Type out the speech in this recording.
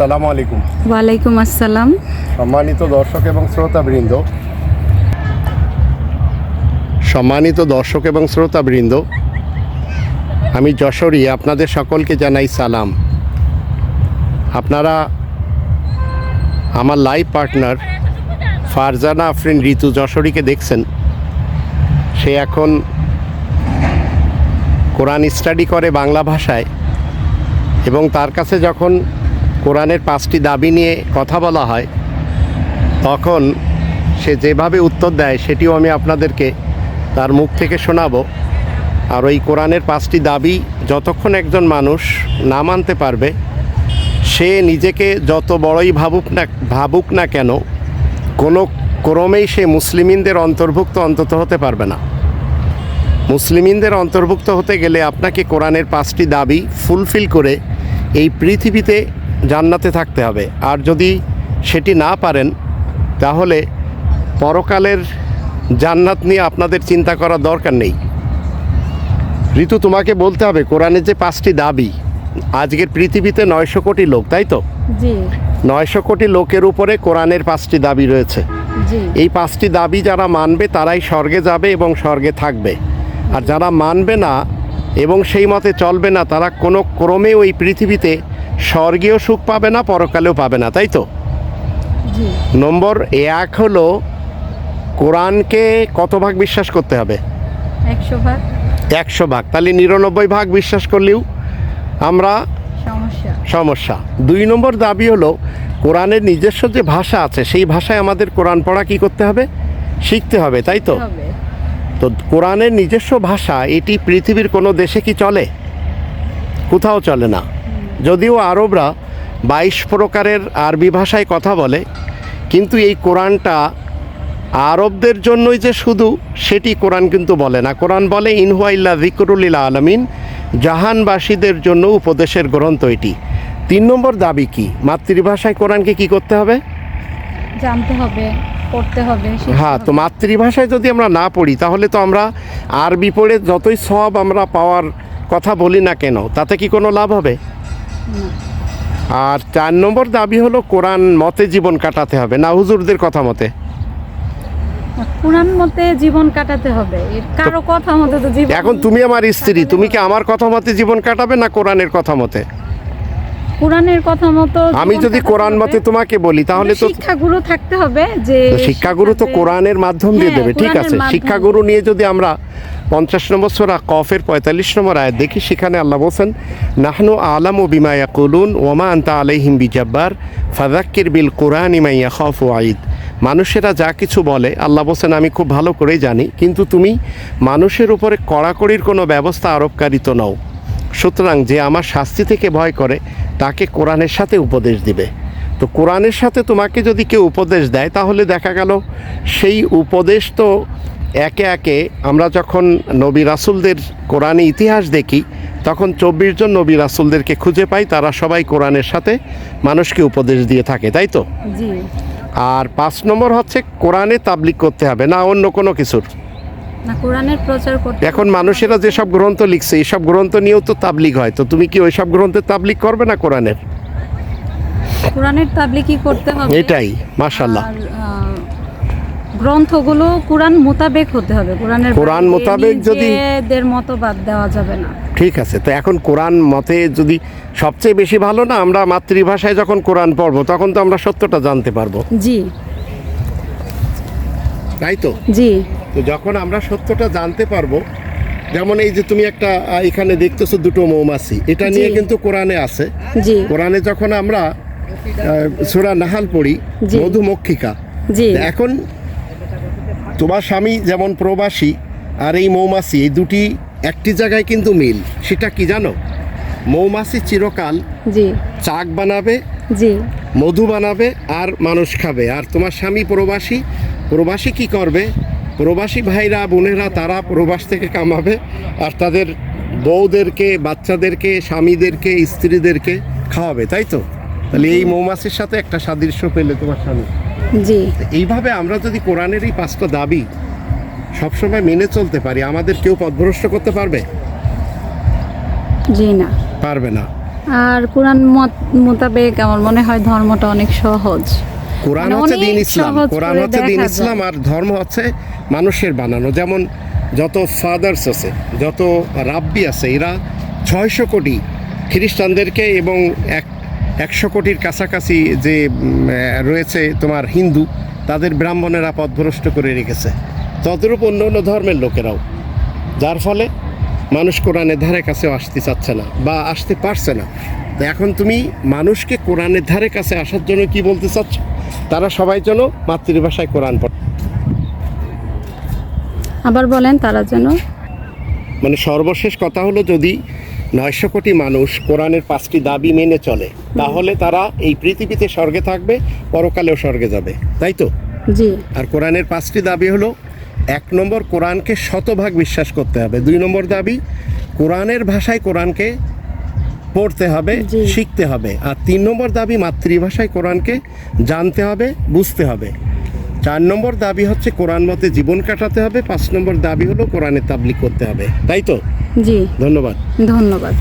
আসসালামু আলাইকুম। ওয়ালাইকুম আসসালাম। সম্মানিত দর্শক এবং শ্রোতাবৃন্দ। সম্মানিত দর্শক এবং শ্রোতাবৃন্দ আমি যশোরী আপনাদের সকলকে জানাই সালাম। আপনারা আমার লাইভ পার্টনার ফারজানা আফরিন ঋতু যশোরীকে দেখছেন। সে এখন কোরআন স্টাডি করে বাংলা ভাষায় এবং তার কাছে যখন কোরআনের পাঁচটি দাবি নিয়ে কথা বলা হয়, তখন সে যেভাবে উত্তর দেয় সেটিও আমি আপনাদেরকে তার মুখ থেকে শোনাবো। আর ওই কোরআনের পাঁচটি দাবি যতক্ষণ একজন মানুষ না মানতে পারবে, সে নিজেকে যত বড়ই ভাবুক না ভাবুক না কেন, কোনো ক্রমেই সে মুসলিমিনদের অন্তর্ভুক্ত অন্তত হতে পারবে না। মুসলিমিনদের অন্তর্ভুক্ত হতে গেলে আপনাকে কোরআনের পাঁচটি দাবি ফুলফিল করে এই পৃথিবীতে জান্নাতে থাকতে হবে। আর যদি সেটি না পারেন তাহলে পরকালের জান্নাত নিয়ে আপনাদের চিন্তা করার দরকার নেই। ঋতু তোমাকে বলতে হবে কোরআনের যে পাঁচটি দাবি আজকের পৃথিবীতে নয়শো কোটি লোক তাই তো? নয়শো কোটি লোকের উপরে কোরআনের পাঁচটি দাবি রয়েছে। এই পাঁচটি দাবি যারা মানবে তারাই স্বর্গে যাবে এবং স্বর্গে থাকবে। আর যারা মানবে না এবং সেই মতে চলবে না তারা কোনো ক্রমে ওই পৃথিবীতে স্বর্গীয় সুখ পাবে না পরকালেও পাবে না তাই তো? নম্বর এক হলো কোরআনকে কত ভাগ বিশ্বাস করতে হবে? একশো ভাগ। একশো ভাগ। তাহলে নিরানব্বই ভাগ বিশ্বাস করলেও আমরা সমস্যা। সমস্যা। দুই নম্বর দাবি হলো কোরআনের নিজস্ব যে ভাষা আছে সেই ভাষায় আমাদের কোরআন পড়া কি করতে হবে? শিখতে হবে তাই তো? তো কোরআনের নিজস্ব ভাষা এটি পৃথিবীর কোনো দেশে কি চলে? কোথাও চলে না। যদিও আরবরা বাইশ প্রকারের আরবি ভাষায় কথা বলে কিন্তু এই কোরআনটা আরবদের জন্যই যে শুধু সেটি কোরআন কিন্তু বলে না। কোরআন বলে ইনহুয়াইল্লা জিকরুল্লিলা আলমিন জাহানবাসীদের জন্য উপদেশের গ্রন্থ এটি। তিন নম্বর দাবি কি? মাতৃভাষায় কোরআনকে কি করতে হবে? জানতে হবে পড়তে হবে হ্যাঁ তো মাতৃভাষায় যদি আমরা না পড়ি তাহলে তো আমরা আরবি পড়ে যতই সব আমরা পাওয়ার কথা বলি না কেন তাতে কি কোনো লাভ হবে। আর চার নম্বর দাবি হলো কোরআন মতে জীবন কাটাতে হবে। না হুজুরদের কথা মতে? কোরআন মতে জীবন কাটাতে হবে। কারও কথা মতে তো জীবন এখন তুমি আমার স্ত্রী তুমি কি আমার কথা মতে জীবন কাটাবে না কোরআনের কথা মতে? কোরআনের কথা মতো আমি যদি কোরআন মতে তোমাকে বলি তাহলে তো শিক্ষাগুরু থাকতে হবে যে শিক্ষাগুরু তো কোরআনের মাধ্যম দিয়ে হ্যাঁ, দেবে ঠিক আছে। শিক্ষাগুরু নিয়ে যদি আমরা পঞ্চাশ নম্বর সোরা কফের পঁয়তাল্লিশ নম্বর আয়াত দেখি, সেখানে আল্লাহ বলছেন, নাহনু আলাম ও বিমায়া ইয়াকুলুন ওমা আন্তা আলাইহিম বিজাব্বার ফাদাক্কির বিল কোরআন ইমাইয়া খফ ওয়াইদ মানুষেরা যা কিছু বলে, আল্লাহ বলছেন, আমি খুব ভালো করেই জানি, কিন্তু তুমি মানুষের উপরে কড়াকড়ির কোনো ব্যবস্থা আরোপকারিত নও। সুতরাং যে আমার শাস্তি থেকে ভয় করে, তাকে কোরআনের সাথে উপদেশ দিবে। তো কোরআনের সাথে তোমাকে যদি কেউ উপদেশ দেয়, তাহলে দেখা গেল, সেই উপদেশ তো একে একে আমরা যখন নবী রাসুলদের কোরআনে ইতিহাস দেখি তখন চব্বিশ জন নবী রাসুলদেরকে খুঁজে পাই তারা সবাই কোরআনের সাথে মানুষকে উপদেশ দিয়ে থাকে তাই তো? আর পাঁচ নম্বর হচ্ছে কোরআনে তাবলিক করতে হবে না অন্য কোনো কিছুর। না কোরআনের প্রচার করতে এখন মানুষেরা যেসব গ্রন্থ লিখছে এইসব গ্রন্থ নিয়েও তো তাবলিক হয় তো তুমি কি ওইসব গ্রন্থের তাবলিক করবে না কোরআনের? কোরআনের তাবলিকি করতে হবে। এটাই মাশাল্লাহ গ্রন্থগুলো কোরআন মোতাবেক হতে হবে। কোরআনের কোরআন মোতাবেক যদি- নিজেদের মতবাদ দেওয়া যাবে না। ঠিক আছে তো এখন কোরআন মতে যদি সবচেয়ে বেশি ভালো না আমরা মাতৃভাষায় যখন কোরআন পড়ব তখন তো আমরা সত্যটা জানতে পারব। জি। তাই তো? জি। তো যখন আমরা সত্যটা জানতে পারব যেমন এই যে তুমি একটা এখানে দেখতেছো দুটো মৌমাছি এটা নিয়ে কিন্তু কোরআনে আছে। জি। কোরআনে যখন আমরা সুরা নাহাল পড়ি। মধুমক্ষিকা জি। এখন তোমার স্বামী যেমন প্রবাসী আর এই মৌমাছি এই দুটি একটি জায়গায় কিন্তু মিল। সেটা কি জানো? মৌমাছি চিরকাল জি। চাক বানাবে জি। মধু বানাবে আর মানুষ খাবে। আর তোমার স্বামী প্রবাসী প্রবাসী কি করবে? প্রবাসী ভাইরা বোনেরা তারা প্রবাস থেকে কামাবে আর তাদের বউদেরকে বাচ্চাদেরকে স্বামীদেরকে স্ত্রীদেরকে খাওয়াবে তাই তো? তাহলে এই মৌমাছির সাথে একটা সাদৃশ্য পেলে তোমার স্বামী। জি। এইভাবে আমরা যদি কোরআনের এই পাঁচটা দাবি সবসময় মেনে চলতে পারি আমাদের কেউ পথভ্রষ্ট করতে পারবে? জি না। পারবে না। আর কোরআন মত মোতাবেক আমার মনে হয় ধর্মটা অনেক সহজ। কোরআন মানে হচ্ছে দিন ইসলাম। কোরআন হচ্ছে দিন ইসলাম আর ধর্ম হচ্ছে মানুষের বানানো। যেমন যত ফাদার্স আছে যত রাব্বি আছে এরা ছয়শো কোটি খ্রিস্টানদেরকে এবং এক একশো কোটির কাছাকাছি যে রয়েছে তোমার হিন্দু তাদের ব্রাহ্মণেরা পথভ্রষ্ট করে রেখেছে। তদ্রূপ অন্য অন্য ধর্মের লোকেরাও। যার ফলে মানুষ কোরআনের ধারে কাছেও আসতে চাচ্ছে না বা আসতে পারছে না। তো এখন তুমি মানুষকে কোরআনের ধারে কাছে আসার জন্য কি বলতে চাচ্ছ? তারা সবাই যেন মাতৃভাষায় কোরআন পড়ে। আবার বলেন তারা যেন মানে সর্বশেষ কথা হলো যদি নয়শো কোটি মানুষ কোরআনের পাঁচটি দাবি মেনে চলে। তাহলে তারা এই পৃথিবীতে স্বর্গে থাকবে পরকালেও স্বর্গে যাবে। তাই তো? জি। আর কোরআনের পাঁচটি দাবি হলো এক নম্বর কোরআনকে শতভাগ বিশ্বাস করতে হবে। দুই নম্বর দাবি কোরআনের ভাষায় কোরআনকে পড়তে হবে। শিখতে হবে। আর তিন নম্বর দাবি মাতৃভাষায় কোরআনকে জানতে হবে বুঝতে হবে। চার নম্বর দাবি হচ্ছে কোরআন মতে জীবন কাটাতে হবে পাঁচ নম্বর দাবি হলো কোরআনে তাবলিক করতে হবে। তাই তো? জি। ধন্যবাদ। ধন্যবাদ।